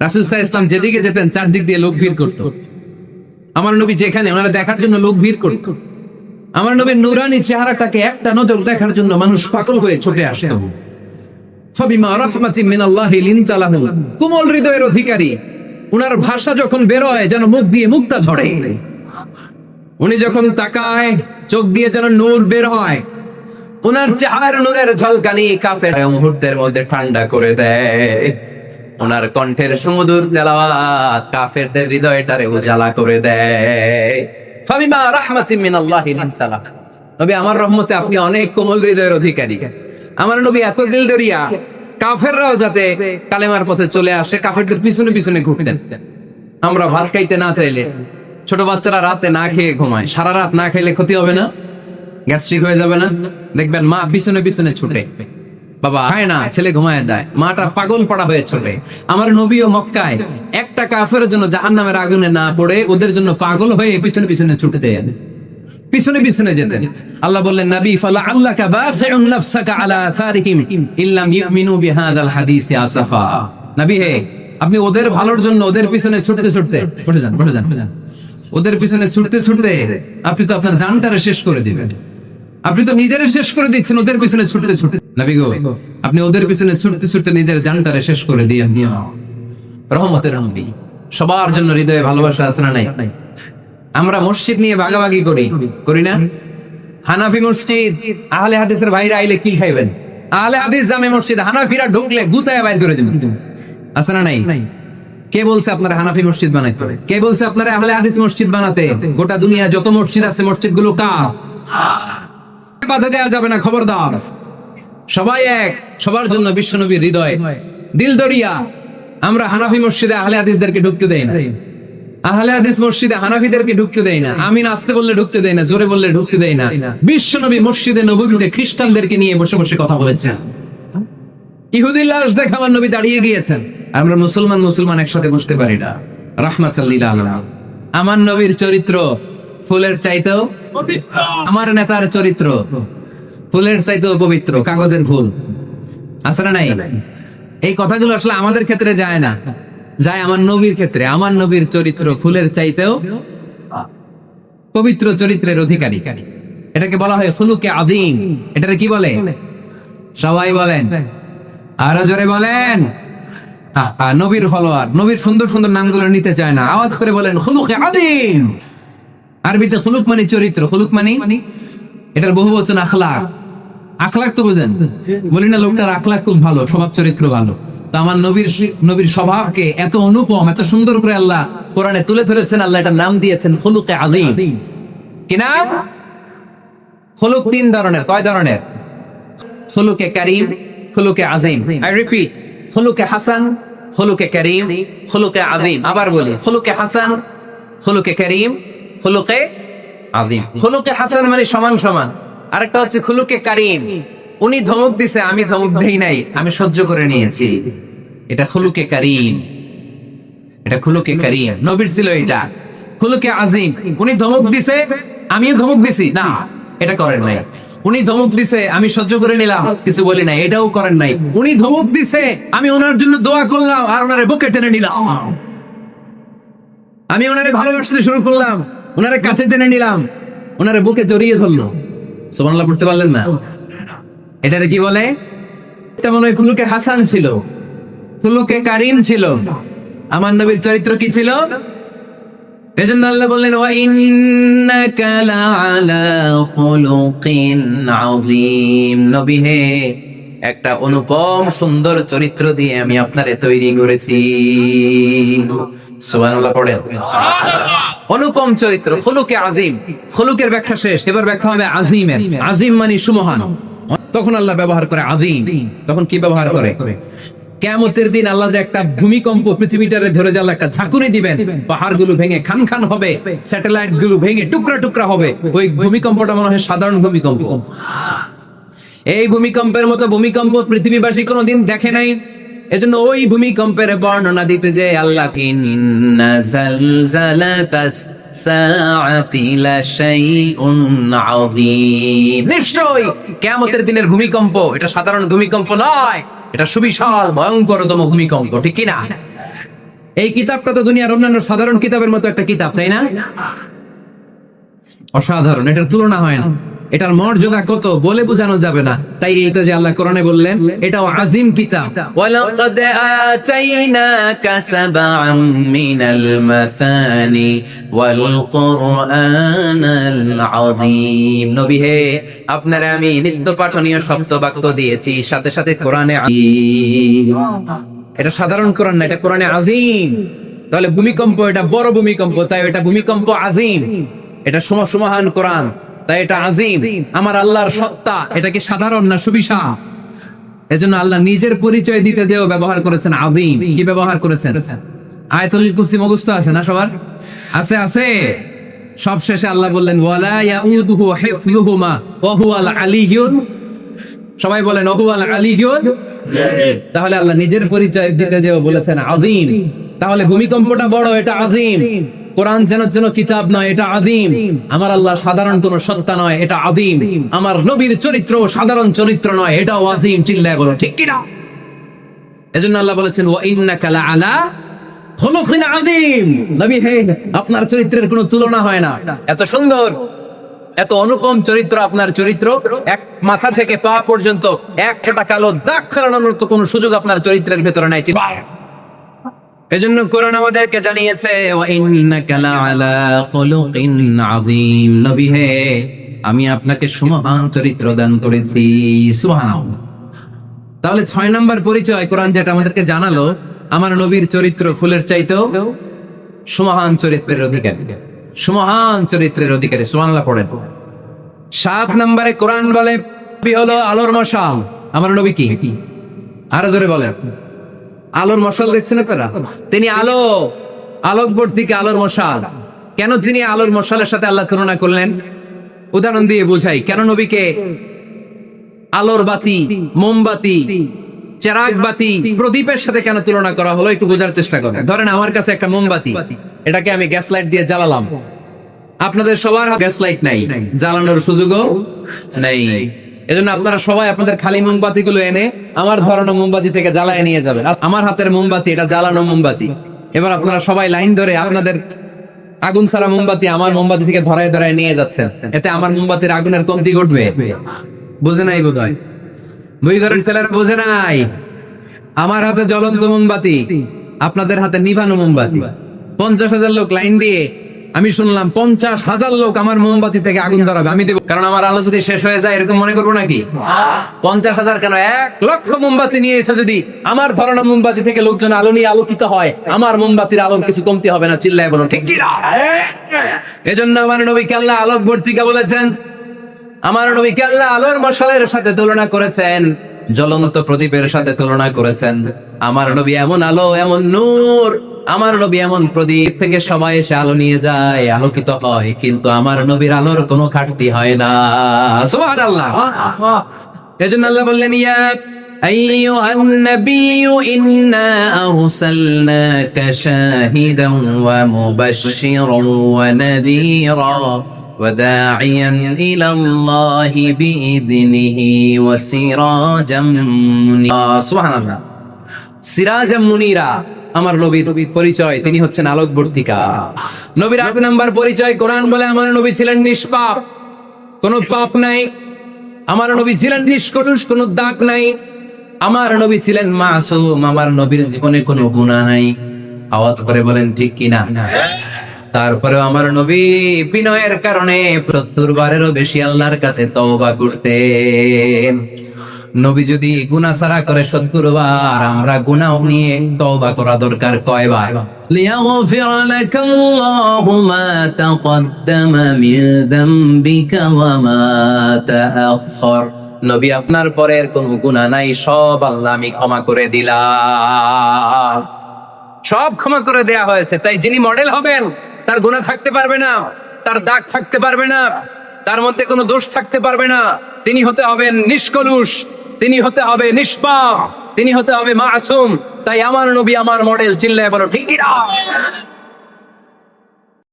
রাসুল সাহা ইসলাম যেদিকে যেতেন, চারদিক দিয়ে লোক ভিড় করত। আমার নবী যেখানে, ওনারা দেখার জন্য লোক ভিড় করত। আমার নবীর নুরানি চেহারাটাকে একটা নজর দেখার জন্য মানুষ পাগল হয়ে ছুটে আসত। ফাবিমা রাহমাতিন মিনাল্লাহি লিনতা লাহুম কোমল হৃদয়ের অধিকারী। উনার ভাষা যখন বেরোয় যেন মুখ দিয়ে মুক্তা ঝরে। উনি যখন তাকায়, চোখ দিয়ে যেন নূর বের হয় ওনার চেহারার নূরের ঝলকানি কাফের মুহূর্তের মধ্যে ঠান্ডা করে দেয়। ওনার কণ্ঠের সুমধুর তেলাওয়াত কাফেরদের হৃদয়টারে উজালা করে দেয়। ফাবিমা রাহমাতিন মিনাল্লাহি লিনতা লাহুম নবী, আমার রহমতে আপনি অনেক কোমল হৃদয়ের অধিকারী। আমার নবী এত দিল দরিয়া কাফেররাও যাতে কালেমার পথে চলে আসে, কাফেরদের পিছনে পিছনে ঘুরতেন। আমরা ভাত খাইতে না চাইলে, ছোট বাচ্চারা রাতে না খেয়ে ঘুমায়, সারা রাত না খেলে ক্ষতি হবে না? গ্যাস্ট্রিক হয়ে যাবে না? দেখবেন মা পিছনে পিছনে ছুটে। বাবা খায় না, ছেলে ঘুমায় যায়। মাটা পাগল পড়া হয়ে ছোটে আমার নবী ও মক্কায়। একটা কাফের জন্য জাহান নামের আগুনে না পড়ে ওদের জন্য পাগল হয়ে পিছনে পিছনে ছুটে যেতেন পিছনে পিছনে যেতেন। আল্লাহ বললেন, নবী, ফালা আল্লাহ কা বাখিউন নাফসাকা আলা আসারিহিম ইল্লাম ইউমিনু বিহাদাল হাদিসি আসাফা। নবী হে, আপনি ওদের ভালোর জন্য ওদের পিছনে ছুটতে ছুটতে বসে যান বসে যান। ওদের পিছনে ছুটতে ছুটতে আপনি তো আপনার জানটারে শেষ করে দিবেন। আপনি তো নিজেরে শেষ করে দিচ্ছেন, ওদের পিছনে ছুটতে ছুটতে। নবী গো আপনি ওদের পিছনে ছুটতে ছুটতে নিজের জানটারে শেষ করে দিয়ে রহমতের নবী সবার জন্য হৃদয়ে ভালোবাসা আছে না নাই? আমরা মসজিদ নিয়ে ভাগাভাগি করি করি না? হানাফি মসজিদ আহলে হাদিসের ভাইরা আইলে কি খাইবেন? আহলে হাদিস জামে মসজিদ হানাফিরা ঢুকলে গুতায় বাইর করে দিবেন। আছে না নাই? কে বলছে আপনারা হানাফি মসজিদ বানাইতে? কে বলছে আপনারা আহলে হাদিস মসজিদ বানাতে? গোটা দুনিয়া যত মসজিদ আছে মসজিদগুলো কার? বাধা দেওয়া যাবে না খবরদার। সবাই এক সবার জন্য বিশ্বনবীর হৃদয়। দিল দরিয়া আমরা হানাফি মসজিদে আহলে হাদিসদেরকে ঢুকতে দেই না। আহলে হাদিস মসজিদে হানাফিদেরকে ঢুকতে দেয় না। আমি আসতে বললে ঢুকতে দেয় না জোরে বললে ঢুকতে দেয় না। বিশ্বনবী মসজিদে নবীতে খ্রিস্টানদেরকে নিয়ে বসে বসে কথা বলেছেন। ইহুদি লাশ দেখে আমার নবী দাঁড়িয়ে গিয়েছেন। আমরা মুসলমান মুসলমান একসাথে বসতে পারি না। রাহমাত আমার নবীর চরিত্র ফুলের চাইতেও আমার নেতার চরিত্র ফুলের চাইতেও পবিত্র কাগজের ফুল। আছে না নাই? এই কথাগুলো আসলে আমাদের ক্ষেত্রে যায় না। যায় আমার নবীর ক্ষেত্রে। আমার নবীর চরিত্র ফুলের চাইতেও পবিত্র চরিত্রের অধিকারী। এটাকে বলা হয় ফুলুকে আদিম এটাকে কি বলে? সবাই বলেন। আরও জোরে বলেন। নবীর ফলোয়ার। নবীর সুন্দর সুন্দর নামগুলো নিতে চায় না। আওয়াজ করে বলেন খুলুকে আদিম আরবিতে খুলুক মানে চরিত্র। খুলুক মানে? এটার বহু বচন আখলাক। আখলাক তো বুঝেন? বলি না, লোকটার আখলাক খুব ভালো, স্বভাব চরিত্র ভালো। তো আমার নবীর নবীর স্বভাবকে এত অনুপম, এত সুন্দর করে আল্লাহ কোরআনে তুলে ধরেছেন, আল্লাহ এটার নাম দিয়েছেন খুলুকে আদিম কি নাম? খুলুক তিন ধরনের, কয় ধরনের? খুলুকে করিম, খুলুকে আজিম আই রিপিট হলুকে হাসান হলুকে করিম, খুলুকে আজিম আবার বলি হলুকে হাসান হলুকে করিম হলুকে আজিম হলুকে হাসান মানে সমান সমান। আরেকটা হচ্ছে খুলুকে করিম। উনি ধমক দিছে, আমি ধমক দেই নাই, আমি সহ্য করে নিয়েছি। এটা খুলুকে করিম। এটা খুলুকে করিম। নবীর ছিল এটা। খুলুকে আজিম। উনি ধমক দিছে, আমিও ধমক দিছি। না, এটা করেন নাই। উনি ধমক দিছে, আমি সহ্য করে নিলাম, কিছু বলি নাই। এটাও করেন নাই। উনি ধমক দিছে, আমি ওনার জন্য দোয়া করলাম আর ওনারে বুকে টেনে নিলাম। আমি ওনারে ভালোবাসতে শুরু করলাম, ওনারে কাছে টেনে নিলাম, ওনারে বুকে জড়িয়ে ধরলো। সুবহানাল্লাহ, পড়তে পারলেন না? এটারে কি বলে? এটা মনে হয় খুলুকে হাসান ছিল। খুলুকে কারিম ছিল। আমার নবীর চরিত্র কি ছিল? এজন্য আল্লাহ বললেন, ওয়া নবী হে, একটা অনুপম সুন্দর চরিত্র দিয়ে আমি আপনারে তৈরি করেছি। অনুপম চরিত্র, খুলুকে আজিম। খুলুকের ব্যাখ্যা শেষ, এবার ব্যাখ্যা হবে আজিমের। আজিম মানে সুমহান। তখন আল্লাহ ব্যবহার করে আজিম। তখন কি ব্যবহার করে? কেমতের দিন আল্লাহ একটা ভূমিকম্প পৃথিবীটারে ধরে যাল একটা ঝাঁকুনি দিবেন পাহাড়গুলো ভেঙে খান খান হবে স্যাটেলাইটগুলো ভেঙে টুকরা টুকরা হবে, ওই ভূমিকম্পটা মনে হয় সাধারণ ভূমিকম্প। এই ভূমিকম্পের মতো ভূমিকম্প পৃথিবীবাসী কোনোদিন দেখে নাই। এজন্য ওই ভূমিকম্পের বর্ণনা দিতে যে আল্লাহ নিশ্চয় কেমতের দিনের ভূমিকম্প, এটা সাধারণ ভূমিকম্প নয়, এটা সুবিশাল, ভয়ঙ্করতম ভূমিকম্প, ঠিক কিনা? এই কিতাবটা তো দুনিয়ার অন্যান্য সাধারণ কিতাবের মতো একটা কিতাব, তাই না? অসাধারণ, এটার তুলনা হয় না। এটার মর্যাদা কত? বলে বোঝানো যাবে না। তাই এইটা যে আল্লাহ কোরআনে বললেন এটাও আজিম কিতাব। মিনাল মাসানি ওয়াল কুরআনাল আযীম। নবী হে আপনারে আমি নিত্য পাঠনীয় শব্দ বাক্য দিয়েছি সাথে সাথে কোরআনে এটা সাধারণ কোরআন না এটা কোরআনে আজিম। তাহলে ভূমিকম্প এটা বড় ভূমিকম্প তাই এটা ভূমিকম্প আজিম। এটা সমসমাহান কোরআন। তাই এটা আজিম। আমার আল্লাহর সত্তা এটা কি সাধারণ না সুবিশাল এজন্য আল্লাহ নিজের পরিচয় দিতে যেও ব্যবহার করেছেন আদিম কি ব্যবহার করেছেন? আয়াতুল কুরসি মুখস্থ আছে না সবার? আছে আছে। সব শেষে আল্লাহ বললেন ওয়ালা ইয়াউদুহু হিফযুহুমা ওয়া হুয়াল আলিয়্যুল সবাই বলেন ওয়া হুয়াল আলিয়্যুল তাহলে আল্লাহ নিজের পরিচয় দিতে যেও বলেছেন আদিম তাহলে ভূমিকম্পটা বড় এটা আজিম। কোরআন যেন যেন কিতাব নয় এটা আদিম আমার আল্লাহ সাধারণ কোন সত্তা নয় এটা আদিম আমার নবীর চরিত্র সাধারণ চরিত্র নয় এটাও আজিম চিল্লায় বলো ঠিক কিনা? এজন্য আল্লাহ বলেছেন ওয়া ইন্নাকা লাআলা খুলুকিন আযীম। নবী হে আপনার চরিত্রের কোনো তুলনা হয় না। এত সুন্দর এত অনুপম চরিত্র আপনার চরিত্র এক মাথা থেকে পা পর্যন্ত এক কালো দাগ ফেরানোর তো কোনো সুযোগ আপনার চরিত্রের ভেতরে নাই। এজন্য কোরআন আমাদেরকে জানিয়েছে নবী হে, আমি আপনাকে সুমহান চরিত্র দান করেছি। সুবহানাল্লাহ। তাহলে ছয় নম্বর পরিচয় কোরআন যেটা আমাদেরকে জানালো, আমার নবীর চরিত্র ফুলের চাইতেও সুমহান চরিত্রের অধিকারী। সুমহান চরিত্রের অধিকারী, সুবহানাল্লাহ পড়েন। সাত নম্বরে কোরআন বলে হলো আলোর মশাল। আমার নবী কি? আরও জোরে বলেন। আলোর মশাল দেখছেন আপনারা? তিনি আলো আলোকবর্তীকে আলোর মশাল। কেন তিনি আলোর মশালের সাথে আল্লাহ তুলনা করলেন? উদাহরণ দিয়ে বোঝাই, কেন নবীকে আলোর বাতি, মোমবাতি, চেরাগ বাতি, প্রদীপের সাথে কেন তুলনা করা হলো? একটু বোঝার চেষ্টা করেন। ধরেন আমার কাছে একটা মোমবাতি, এটাকে আমি গ্যাস লাইট দিয়ে জ্বালালাম। আপনাদের সবার গ্যাস লাইট নাই, জ্বালানোর সুযোগও নেই। এজন্য আপনারা সবাই আপনাদের খালি মোমবাতি গুলো এনে আমার ধরানো মোমবাতি থেকে জ্বালায় নিয়ে যাবেন। আর আমার হাতের মোমবাতি, এটা জ্বালানো মোমবাতি। এবার আপনারা সবাই লাইন ধরে আপনাদের আগুন ছাড়া মোমবাতি আমার মোমবাতি থেকে ধরায় ধরায় নিয়ে যাচ্ছেন। এতে আমার মোমবাতির আগুনের কমতি ঘটবে। বুঝে নাই বোধ হয় দুই ঘরের ছেলেরা বোঝে নাই? আমার হাতে জ্বলন্ত মোমবাতি, আপনাদের হাতে নিভানো মোমবাতি। পঞ্চাশ হাজার লোক লাইন দিয়ে আমি শুনলাম পঞ্চাশ হাজার লোক আমার মোমবাতি থেকে আগুন ধরাবে আমি দেবো। কারণ আমার আলো যদি শেষ হয়ে যায় এরকম মনে করব নাকি? পঞ্চাশ হাজার কেন? এক লক্ষ মোমবাতি নিয়ে এসে যদি আমার ধরনের মোমবাতি থেকে লোকজন আলো নিয়ে আলোকিত হয় আমার মোমবাতির আলোর কিছু কমতি হবে না চিল্লায় বলো ঠিক কি না? এজন্য আমার নবীকে আল্লাহ আলোক বর্তিকা বলেছেন আমার নবীকে আল্লাহ আলোর মশালের সাথে তুলনা করেছেন জ্বলন্ত প্রদীপের সাথে তুলনা করেছেন। আমার নবী এমন আলো এমন নূর আমার নবী এমন প্রদীপ থেকে সবাই এসে আলো নিয়ে যায় আলোকিত হয় কিন্তু আমার নবীর আলোর কোনো ঘাটতি হয় না সুবহানাল্লাহ এজন্য আল্লাহ বললেন ইয়া أيها النبي إنا أرسلناك شاهدا ومبشرا ونذيرا وداعيا إلى الله بإذنه وسراجا منيرا سبحان الله সিরাজা মুনিরা আমার নবীর পরিচয়, তিনি হচ্ছেন আলোকবর্তিকা। নবীর আট নাম্বার পরিচয়, কোরআন বলে আমার নবী ছিলেন নিষ্পাপ। কোনো পাপ নাই। আমার নবী ছিলেন নিষ্কটুষ, কোনো দাগ নাই। আমার নবী ছিলেন মাসুম, আমার নবীর জীবনে কোনো গুণা নাই। আওয়াজ করে বলেন, ঠিক কিনা তারপরে আমার নবী বিনয়ের কারণে সত্তর বারেরও বেশি আল্লাহর কাছে তওবা করতেন। নবী যদি গুনাহ সারা করে সত্তর বার আমরা গুনাহ নিয়ে তওবা করা দরকার কয়বার ليغفر لك الله ما تقدم من ذنبك وما تأخر নবী আপনার পরের কোন গুনাহ নাই সব আল্লাহ আমি ক্ষমা করে দিলাম সব ক্ষমা করে দেয়া হয়েছে তাই যিনি মডেল হবেন তার গুনাহ থাকতে পারবে না তার দাগ থাকতে পারবে না তার মধ্যে কোনো দোষ থাকতে পারবে না তিনি হতে হবেন নিষ্কলুষ তিনি হতে হবে নিষ্পাপ, তিনি হতে হবে মাসুম। তাই আমার নবী আমার মডেল চিল্লায় বলো, ঠিক না